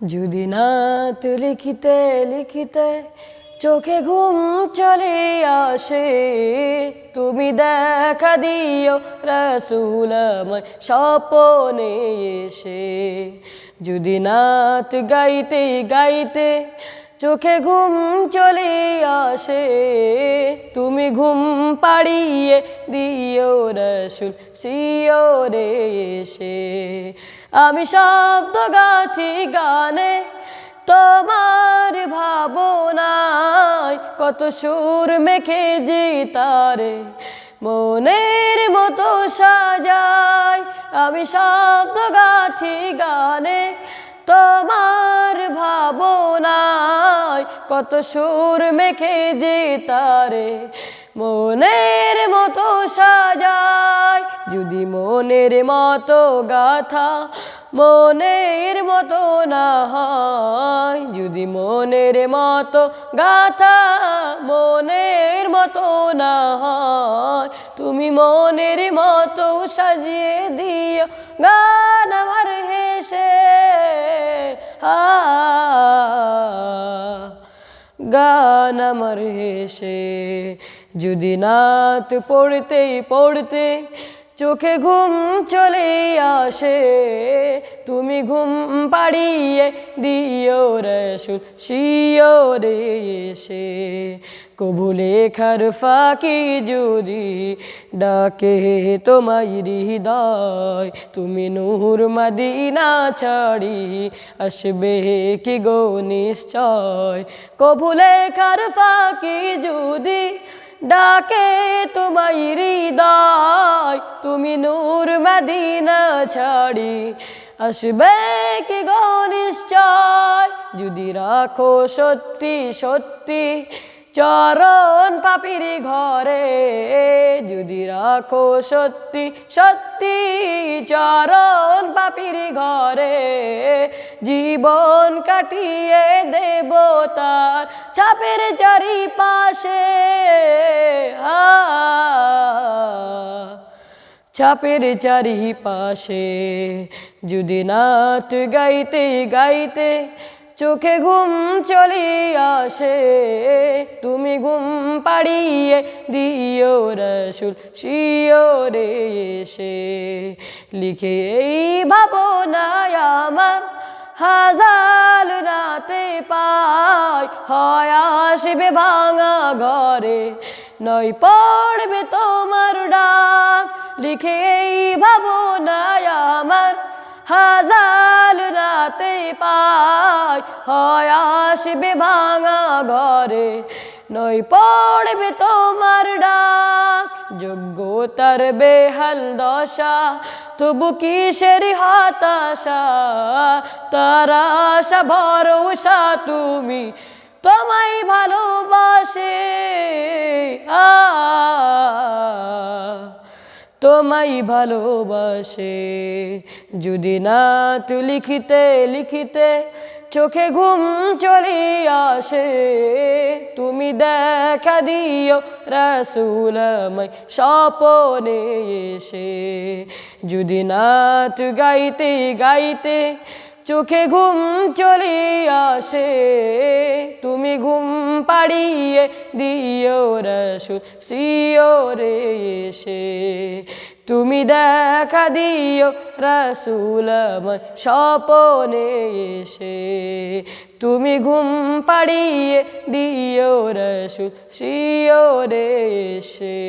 যদি না তুই লিখিতে লিখিতে চোখে ঘুম চলে আসে, তুমি দেখা দিও রসুলময় স্বপনে এসে। যদি না তুই গাইতে গাইতে চোখে ঘুম চলে আসে। তুমি ঘুম পাড়িয়ে দিও রসুল সিও রে এসে। আমি শব্দ গাছি গানে তোমার ভাবনায় কত সুর মেখে যে তারে। মনের মতো সাজায় আমি শব্দ গাছি গানে কত সুর মেখে যে তারে মনের মতো সাজায়। যদি মনের মতো গাথা মনের মতো না হয় যদি মনের মতো গাথা মনের মতো না হয় তুমি মনের মতো সাজিয়ে দিও গান আমার গান আমার হেসে। যদি নাত পড়তেই পড়তে চোখে ঘুম চলে আসে, তুমি ঘুম পাড়িয়ে দিও রসুল শিও রে এসে। কবু লেখার ফাঁকি যদি ডাকে তোমায় হৃদয়, তুমি নূর মদিনা ছাড়ি আসবে কি গো নিশ্চয়? কবু লেখার ফাঁকি যদি ডাকে তোমায় হৃদয়, তুমি নূর মদিনা ছাড়ি আসবে কি গো নিশ্চয়? যদি রাখো সত্যি সত্যি চরণ পাপির ঘরে, যদি রাখো সত্যি সত্যি চরণ পাপির ঘরে, জীবন কাটিয়ে দেব তার চাপের চারিপাশে। আ চাপের চারিপাশে, যদি নাত গাইতে গাইতে চোখে ঘুম চলে আসে, তুমি ঘুম পাড়িয়ে দিও রসুল শিও রে এসে। লিখে এই ভাবনায় আমার হাজাল রাতে পাই হয় আসবে ভাঙা ঘরে, নয় পড়বে তোমার ডাক। লিখে এই ভাবনায় আমার হাজাল রাতে পাই হয় আসবে ভাঙা ঘরে। নই পড়বে তোমার ডাক যোগ্যতার বেহাল দশা। তবু কিসের হতাশা? তারা আশা, ভরসা তুমি তোমায় ভালোবাসে। আ তোমায় ভালোবাসে। যদি না তু লিখিতে লিখিতে চোখে ঘুম চলে আসে, তুমি দেখা দিও রসুলময় স্বপনে এসে। যদি না তু গাইতে গাইতে চোখে ঘুম চলে আসে তুমি ঘুম পাড়িয়ে দিও রসু সিও রে এসে। তুমি দেখা দিও রসুল স্বপনে এসে। তুমি ঘুম পাড়িয়ে দিও রসুল, সিও রে এসে।